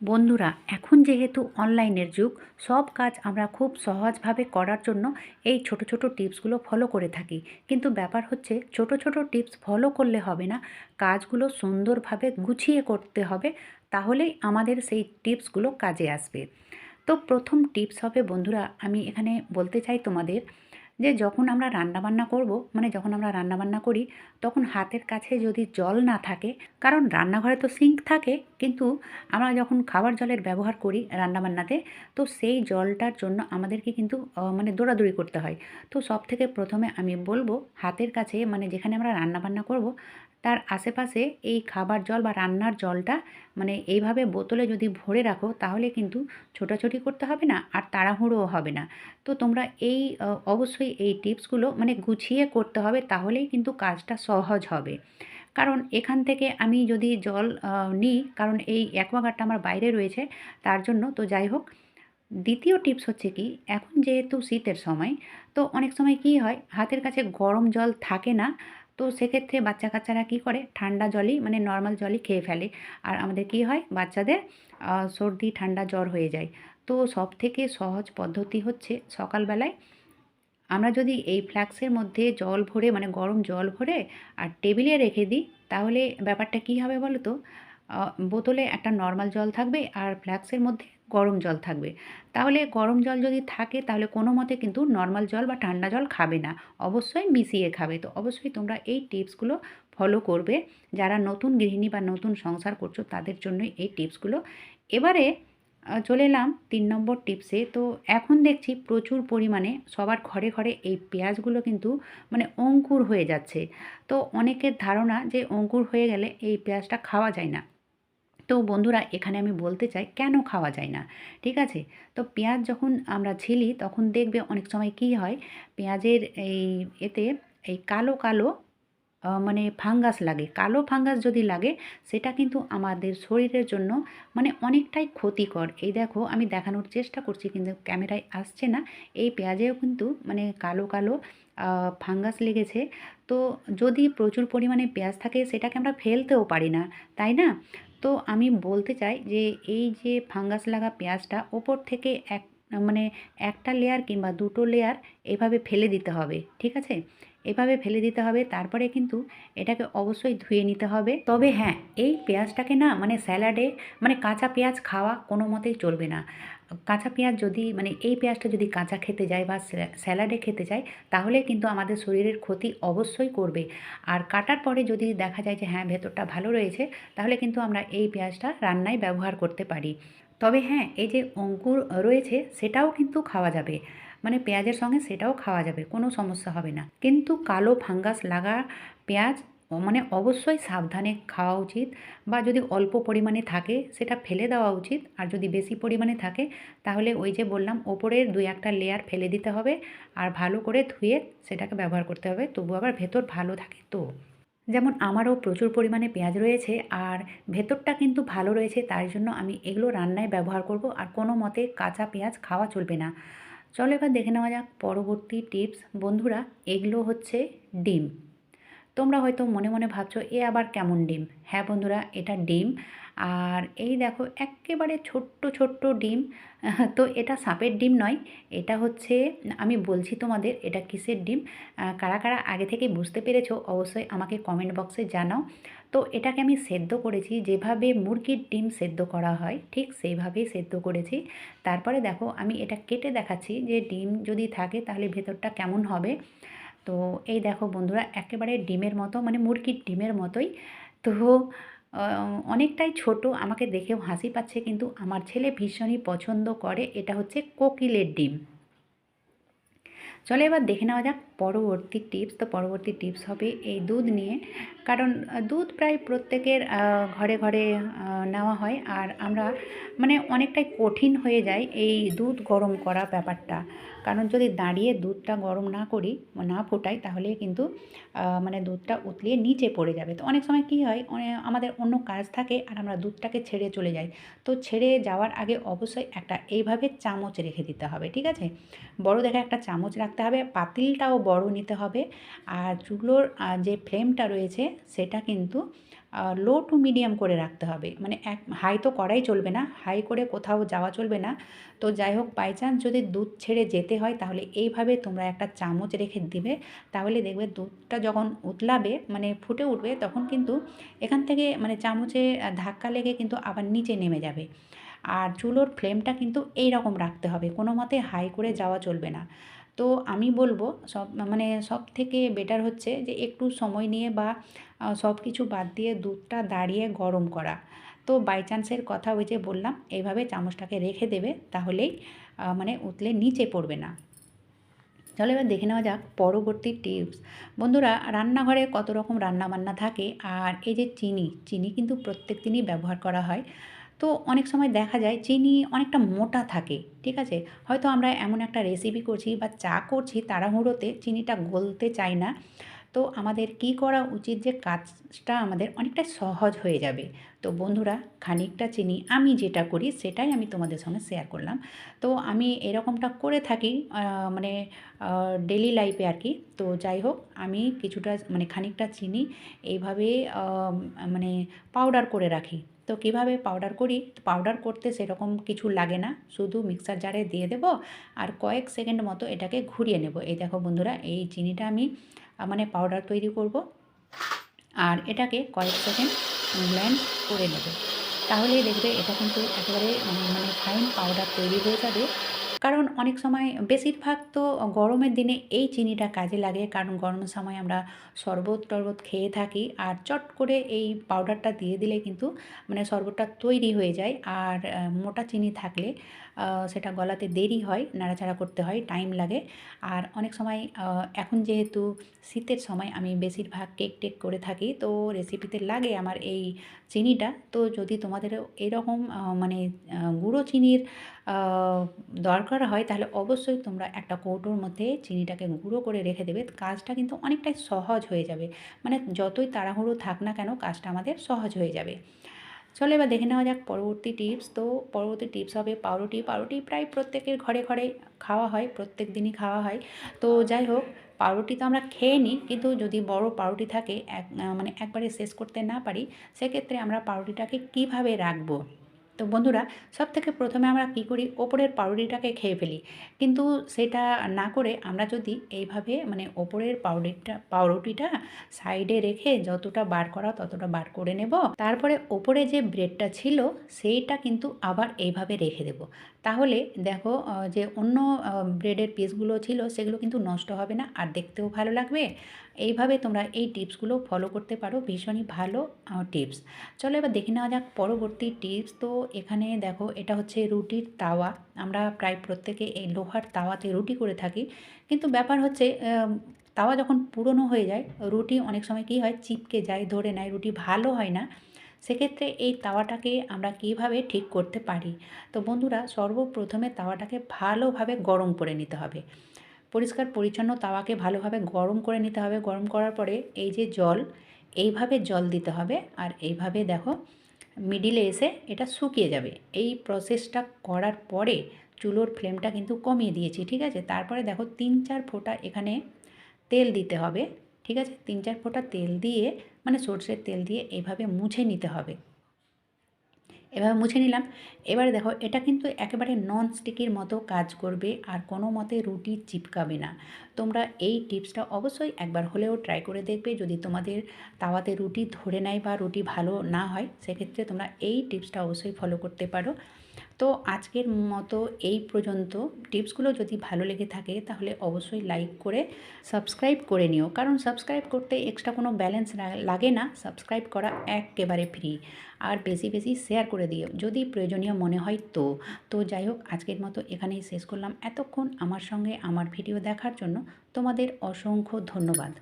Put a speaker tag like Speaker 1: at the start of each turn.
Speaker 1: বন্ধুরা, এখন যেহেতু অনলাইনের যুগ, সব কাজ আমরা খুব সহজভাবে করার জন্য এই ছোট ছোট টিপসগুলো ফলো করে থাকি। কিন্তু ব্যাপার হচ্ছে, ছোট ছোট টিপস ফলো করলে হবে না, কাজগুলো সুন্দরভাবে গুছিয়ে করতে হবে, তাহলেই আমাদের সেই টিপসগুলো কাজে আসবে। তো প্রথম টিপস হবে, বন্ধুরা, আমি এখানে বলতে চাই তোমাদের যে যখন আমরা রান্নাবান্না করব মানে যখন আমরা রান্নাবান্না করি, তখন হাতের কাছে যদি জল না থাকে, কারণ রান্নাঘরে তো সিঙ্ক থাকে, কিন্তু আমরা যখন খাবার জলের ব্যবহার করি রান্নাবান্নাতে, তো সেই জলটার জন্য আমাদেরকে কিন্তু মানে দৌড়াদৌড়ি করতে হয়। তো সব থেকে প্রথমে আমি বলব, হাতের কাছে মানে যেখানে আমরা রান্নাবান্না করব তার আশেপাশে এই খাবার জল বা রান্নার জলটা মানে এইভাবে বোতলে যদি ভরে রাখো, তাহলে কিন্তু ছোটাছুটি করতে হবে না আর তাড়াহুড়োও হবে না। তো তোমরা এই অবশ্যই এই টিপসগুলো মানে গুছিয়ে করতে হবে, তাহলেই কিন্তু কাজটা সহজ হবে। কারণ এখান থেকে আমি যদি জল নিই, কারণ এই অ্যাকোয়াগার্ডটা আমার বাইরে রয়েছে, তার জন্য তো যাই হোক। দ্বিতীয় টিপস হচ্ছে কি, এখন যেহেতু শীতের সময়, তো অনেক সময় কি হয়, হাতের কাছে গরম জল থাকে না তো সেক্ষেত্রে বাচ্চা কাচ্চারা কী করে? ঠান্ডা জলই মানে নর্মাল জলই খেয়ে ফেলে। আর আমাদের কি হয়? বাচ্চাদের সর্দি, ঠান্ডা জ্বর হয়ে যায়। তো সব থেকে সহজ পদ্ধতি হচ্ছে সকালবেলায় আমরা যদি এই ফ্ল্যাক্সের মধ্যে জল ভরে মানে গরম জল ভরে আর টেবিলে রেখে দিই, তাহলে ব্যাপারটা কী হবে বলো তো বোতলে একটা নর্মাল জল থাকবে আর ফ্ল্যাক্সের মধ্যে গরম জল থাকবে। তাহলে গরম জল যদি থাকে, তাহলে কোনো মতে কিন্তু নর্মাল জল বা ঠান্ডা জল খাবে না। অবশ্যই মিশিয়ে খাবে। তো অবশ্যই তোমরা এই টিপসগুলো ফলো করবে। যারা নতুন গৃহিণী বা নতুন সংসার করছ, তাদের জন্যই এই টিপসগুলো। এবারে চলে এলাম তিন নম্বর টিপসে। তো এখন দেখছি প্রচুর পরিমাণে সবার ঘরে ঘরে এই পেঁয়াজগুলো কিন্তু মানে অঙ্কুর হয়ে যাচ্ছে। তো অনেকের ধারণা যে অঙ্কুর হয়ে গেলে এই পেঁয়াজটা খাওয়া যায় না। তো বন্ধুরা, এখানে আমি বলতে চাই, কেন খাওয়া যায় না? ঠিক আছে? তো পেঁয়াজ যখন আমরা ছিলি তখন দেখবে অনেক সময় কি হয়, পেঁয়াজের এই এতে এই কালো কালো মানে ফাঙ্গাস লাগে। কালো ফাঙ্গাস যদি লাগে, সেটা কিন্তু আমাদের শরীরের জন্য মানে অনেকটাই ক্ষতিকর। এই দেখো, আমি দেখানোর চেষ্টা করছি, কিন্তু ক্যামেরায় আসছে না। এই পেঁয়াজেও কিন্তু মানে কালো কালো ফাঙ্গাস লেগেছে। তো যদি প্রচুর পরিমাণে পেঁয়াজ থাকে, সেটাকে আমরা ফেলতেও পারি না, তাই না? তো আমি বলতে চাই যে, এই যে ফাঙ্গাস লাগা পেঁয়াজটা ওপর থেকে এক মানে একটা লেয়ার কিংবা দুটো লেয়ার এভাবে ফেলে দিতে হবে, ঠিক আছে? এভাবে ফেলে দিতে হবে, তারপরে কিন্তু এটাকে অবশ্যই ধুয়ে নিতে হবে। তবে হ্যাঁ এই পেঁয়াজটাকে না মানে স্যালাডে মানে কাঁচা পেঁয়াজ খাওয়া কোনো মতেই চলবে না। কাঁচা পেঁয়াজ যদি মানে এই পেঁয়াজটা যদি কাঁচা খেতে যায় বা স্যা- স্যালাডে খেতে যায়, তাহলে কিন্তু আমাদের শরীরের ক্ষতি অবশ্যই করবে। আর কাটার পরে যদি দেখা যায় যে হ্যাঁ ভেতরটা ভালো রয়েছে, তাহলে কিন্তু আমরা এই পেঁয়াজটা রান্নায় ব্যবহার করতে পারি। তবে হ্যাঁ এই যে অঙ্কুর রয়েছে, সেটাও কিন্তু খাওয়া যাবে। মানে পেঁয়াজের সঙ্গে সেটাও খাওয়া যাবে, কোনো সমস্যা হবে না। কিন্তু কালো ফাঙ্গাস লাগা পেঁয়াজ মানে অবশ্যই সাবধানে খাওয়া উচিত বা যদি অল্প পরিমাণে থাকে সেটা ফেলে দেওয়া উচিত। আর যদি বেশি পরিমাণে থাকে, তাহলে ওই যে বললাম, ওপরের দুই একটা লেয়ার ফেলে দিতে হবে আর ভালো করে ধুয়ে সেটাকে ব্যবহার করতে হবে। তবু আবার ভেতর ভালো থাকে তো। যেমন আমারও প্রচুর পরিমাণে পেঁয়াজ রয়েছে আর ভেতরটা কিন্তু ভালো রয়েছে, তাই জন্য আমি এগুলো রান্নায় ব্যবহার করব। আর কোনো মতে কাঁচা পেঁয়াজ খাওয়া চলবে না। চলো এবার দেখে নেওয়া যাক পরবর্তী টিপস। বন্ধুরা, এগুলো হচ্ছে ডিম। তোমরা হয়তো মনে মনে ভাবছ, এ আবার কেমন ডিম? হ্যাঁ বন্ধুরা, এটা ডিম। আর এই দেখো, একেবারে ছোট্ট ছোট্ট ডিম। তো এটা সাপের ডিম নয়, এটা হচ্ছে, আমি বলছি তোমাদের, এটা কিসের ডিম? কারা কারা আগে থেকে বুঝতে পেরেছ, অবশ্যই আমাকে কমেন্ট বক্সে জানাও। তো এটাকে আমি সেদ্ধ করেছি, যেভাবে মুরগির ডিম সেদ্ধ করা হয়, ঠিক সেইভাবেই সেদ্ধ করেছি। তারপরে দেখো, আমি এটা কেটে দেখাচ্ছি যে ডিম যদি থাকে তাহলে ভেতরটা কেমন হবে। তো এই দেখো বন্ধুরা, একেবারে ডিমের মতো মানে মুরগির ডিমের মতোই। তো অনেকটাই ছোট, আমাকে দেখেও হাসি পাচ্ছে, কিন্তু আমার ছেলে ভীষণই পছন্দ করে, এটা হচ্ছে কোকিলের ডিম। চলো এবার দেখে নেওয়া যাক পরবর্তী টিপস তো পরবর্তী টিপস হবে এই দুধ নিয়ে। কারণ দুধ প্রায় প্রত্যেকের ঘরে ঘরে নেওয়া হয়। আর আমরা মানে অনেকটাই কঠিন হয়ে যায় এই দুধ গরম করা ব্যাপারটা। কারণ যদি দাঁড়িয়ে দুধটা গরম না করি, না ফোটাই, তাহলে কিন্তু মানে দুধটা উতলিয়ে নিচে পড়ে যাবে। তো অনেক সময় কী হয় আমাদের অন্য কাজ থাকে আর আমরা দুধটাকে ছেড়ে চলে যাই। তো ছেড়ে যাওয়ার আগে অবশ্যই একটা এইভাবে চামচ রেখে দিতে হবে, ঠিক আছে? বড় দেখে একটা চামচ রাখতে হবে, পাতিলটাও বড় নিতে হবে। আর চুলোর যে ফ্লেমটা রয়েছে সেটা কিন্তু লো টু মিডিয়াম করে রাখতে হবে। মানে এক, হাই তো করাই চলবে না, হাই করে কোথাও যাওয়া চলবে না। তো যাই হোক বাই চান্স যদি দুধ ছেড়ে যেতে হয়, তাহলে এইভাবে তোমরা একটা চামচ রেখে দিবে। তাহলে দেখবে দুধটা যখন উতলাবে মানে ফুটে উঠবে, তখন কিন্তু এখান থেকে মানে চামচে ধাক্কা লেগে কিন্তু আবার নিচে নেমে যাবে। আর চুলোর ফ্লেমটা কিন্তু এই রকম রাখতে হবে। কোনো মতে হাই করে যাওয়া চলবে না। তো আমি বলব সব মানে সব থেকে বেটার হচ্ছে যে একটু সময় নিয়ে বা সব কিছু বাদ দিয়ে দুধটা দাঁড়িয়ে গরম করা। তো বাই চান্সের কথা ওই যে বললাম, এইভাবে চামচটাকে রেখে দেবে তাহলেই মানে উতলে নিচে পড়বে না। চলো এবার দেখে নেওয়া যাক পরবর্তী টিপস বন্ধুরা, রান্নাঘরে কত রকম রান্নাবান্না থাকে আর এই যে চিনি চিনি কিন্তু প্রত্যেক দিনই ব্যবহার করা হয়। তো অনেক সময় দেখা যায় চিনি অনেকটা মোটা থাকে, ঠিক আছে? হয়তো আমরা এমন একটা রেসিপি করছি বা চা করছি তাড়াহুড়োতে চিনিটা গলতে চাই না, তো আমাদের কি করা উচিত যে কাজটা আমাদের অনেকটা সহজ হয়ে যাবে। তো বন্ধুরা, খানিকটা চিনি আমি যেটা করি সেটাই আমি তোমাদের সঙ্গে শেয়ার করলাম। তো আমি এরকমটা করে থাকি মানে ডেলি লাইফে আর কি তো যাই হোক, আমি কিছুটা মানে খানিকটা চিনি এইভাবে মানে পাউডার করে রাখি। তো কীভাবে পাউডার করি? পাউডার করতে সেরকম কিছু লাগে না। শুধু মিক্সার জারে দিয়ে দেব আর কয়েক সেকেন্ড মতো এটাকে ঘুরিয়ে নেব। এই দেখো বন্ধুরা, এই চিনিটা আমি মানে পাউডার তৈরি করব। আর এটাকে কয়েক সেকেন্ড ব্ল্যান্ড করে নেবে। তাহলেই দেখবে এটা কিন্তু একেবারে মানে ফাইন পাউডার তৈরি হয়ে যাবে। কারণ অনেক সময় বেশিরভাগ তো গরমের দিনে এই চিনিটা কাজে লাগে, কারণ গরমের সময় আমরা শরবত টরবত খেয়ে থাকি আর চট করে এই পাউডারটা দিয়ে দিলে কিন্তু মানে শরবতটা তৈরি হয়ে যায়। আর মোটা চিনি থাকলে সেটা গলাতে দেরি হয়, নাড়াচাড়া করতে হয় টাইম লাগে। আর অনেক সময় এখন যেহেতু শীতের সময় আমি বেশিরভাগ কেক টেক করে থাকি, তো রেসিপিতে লাগে আমার এই চিনিটা। তো যদি তোমাদেরও এরকম মানে গুঁড়ো চিনির দরকার হয়, তাহলে অবশ্যই তোমরা একটা কৌটোর মধ্যে চিনিটাকে গুঁড়ো করে রেখে দেবে। কাজটা কিন্তু অনেকটাই সহজ হয়ে যাবে। মানে যতই তাড়াহুড়ো থাক না কেন, কাজটা আমাদের সহজ হয়ে যাবে। চলো এবার দেখে নেওয়া যাক পরবর্তী টিপস। তো পরবর্তী টিপস হবে পাউরুটি। পাউরুটি প্রায় প্রত্যেকের ঘরে ঘরে খাওয়া হয়, প্রত্যেক দিনই খাওয়া হয়। তো যাই হোক, পাউরুটি তো আমরা খেয়ে নিই, কিন্তু যদি বড় পাউরুটি থাকে, এক মানে একবারে শেষ করতে না পারি, সেক্ষেত্রে আমরা পাউরুটিটাকে কীভাবে রাখব? তো বন্ধুরা সব থেকে প্রথমে আমরা কী করি? ওপরের পাউরুটিটাকে খেয়ে ফেলি। কিন্তু সেটা না করে আমরা যদি এইভাবে মানে ওপরের পাউরুটিটা পাউরুটিটা সাইডে রেখে যতটা বার করা ততটা বার করে নেব। তারপরে ওপরে যে ব্রেডটা ছিল, সেইটা কিন্তু আবার এইভাবে রেখে দেব। তাহলে দেখো যে অন্য ব্রেডের পিসগুলো ছিল, সেগুলো কিন্তু নষ্ট হবে না, আর দেখতেও ভালো লাগবে। এইভাবে তোমরা এই টিপসগুলো ফলো করতে পারো, ভীষণই ভালো টিপস চলো এবার দেখে নেওয়া যাক পরবর্তী টিপস তো এখানে দেখো, এটা হচ্ছে রুটির তাওয়া। আমরা প্রায় প্রত্যেকে এই লোহার তাওয়াতে রুটি করে থাকি। কিন্তু ব্যাপার হচ্ছে তাওয়া যখন পুরনো হয়ে যায়, রুটি অনেক সময় কী হয়, চিপকে যায়, ধরে নেয়, রুটি ভালো হয় না। সেক্ষেত্রে এই তাওয়াটাকে আমরা কীভাবে ঠিক করতে পারি? তো বন্ধুরা, সর্বপ্রথমে তাওয়াটাকে ভালোভাবে গরম করে নিতে হবে। পরিষ্কার পরিচ্ছন্ন তাওয়াকে ভালোভাবে গরম করে নিতে হবে। গরম করার পরে এই যে জল, এইভাবে জল দিতে হবে। আর এইভাবে দেখো মিডিলে এসে এটা শুকিয়ে যাবে। এই প্রসেসটা করার পরে চুলোর ফ্লেমটা কিন্তু কমিয়ে দিয়েছি, ঠিক আছে? তারপরে দেখো তিন চার ফোঁটা এখানে তেল দিতে হবে, ঠিক আছে? তিন চার ফোঁটা তেল দিয়ে মানে সর্ষের তেল দিয়ে এইভাবে মুছে নিতে হবে। এভাবে মুছে নিলাম। এবারে দেখো, এটা কিন্তু একেবারে নন স্টিকির মতো কাজ করবে, আর কোনো মতে রুটি চিপকাবে না। তোমরা এই টিপসটা অবশ্যই একবার হলেও ট্রাই করে দেখবে। যদি তোমাদের তাওয়াতে রুটি ধরে নেয় বা রুটি ভালো না হয়, সেক্ষেত্রে তোমরা এই টিপসটা অবশ্যই ফলো করতে পারো। তো আজকের মতো এই পর্যন্ত। টিপসগুলো যদি ভালো লেগে থাকে, তাহলে অবশ্যই লাইক করে সাবস্ক্রাইব করে নিও। কারণ সাবস্ক্রাইব করতে এক্সট্রা কোনো ব্যালেন্স লাগে না। সাবস্ক্রাইব করা একেবারে ফ্রি আর বেশি বেশি শেয়ার করে দিও। যদি প্রয়োজনীয় মনে হয় তো। তো যাই হোক, আজকের মতো এখানেই শেষ করলাম। এতক্ষণ আমার সঙ্গে আমার ভিডিও দেখার জন্য তোমাদের অসংখ্য ধন্যবাদ।